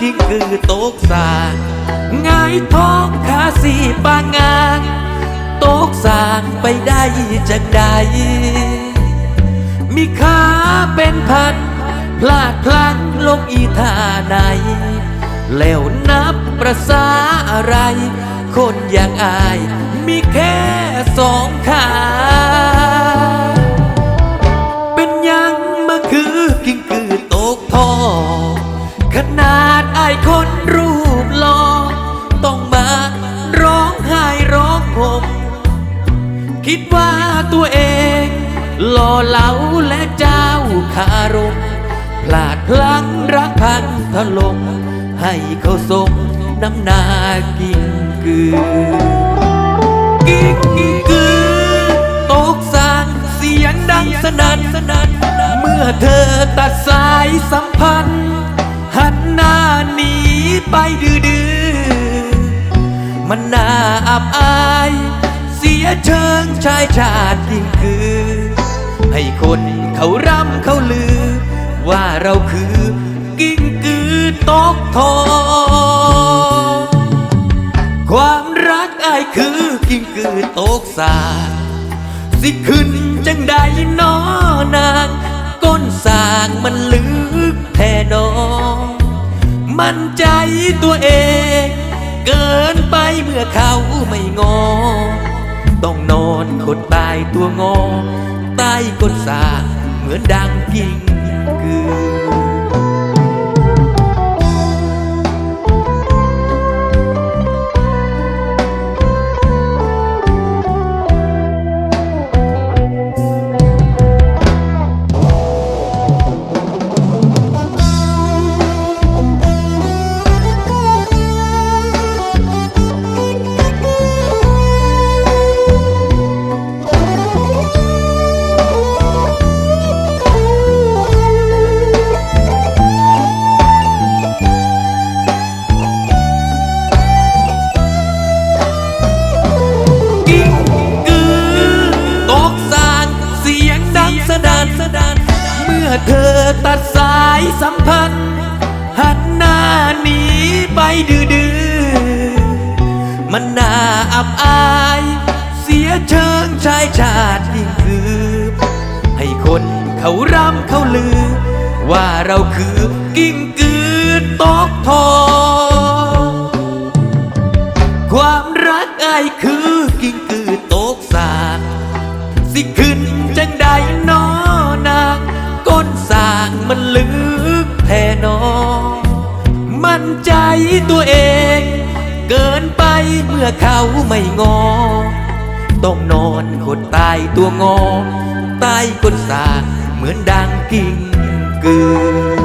กิ่งคือโตกสางงายท้องขาสีปางงางโตกสางไปได้จังใดมีขาเป็นพัน พลาดพลั้งลงอีท่าไหนแล้วนับประสาอะไร คนอย่างอาย มีแค่สองขาาดอายคนรูปหลอต้องมาร้องไห้ร้องห่มคิดว่าตัวเองหล่อเหลาและเจ้าคารมพลาดพลั้งรักพังถล่มให้เขาสมน้ำหนากิ่งกือกิ่งกือตกสางเสียงดังสนั่นเมื่อเธอตัดสายสัมพันธ์ ไปดื้อๆมันน่าอับอาย เสียเชิงชายชาติยิ่งคือ ให้คนเขาร่ำเขาลือ ว่าเราคือกิ้งกือตกทอง ความรักอายคือกิ้งกือตกสาสิขึ้นจังใดนอนาง ก้นสางมันลึกแท่นอ มั่นใจตัวเอง เกินไปเมื่อเขาไม่งอ ต้องนอนขดตายตัวงอ ใต้ก้นสาเหมือนดังกิ่งกือ เธอตัดสายสัมพันธ์ หันหน้าหนีไปดื้อๆมันน่าอับอาย เสียเชิงชายชาติยิ่งคือให้คนเขาร่ำเขาลือ ว่าเราคือกิ้งกือตกทองความรักอายคือกิ่งกือตกสางสิขึ้นจังใดน้องางมันลึกแท่นอ มั่นใจตัวเอง เกินไปเมื่อเขาไม่งอ ต้องนอนคนตายตัวงอใต้ก้นสางเหมือนดังกิ่งกือ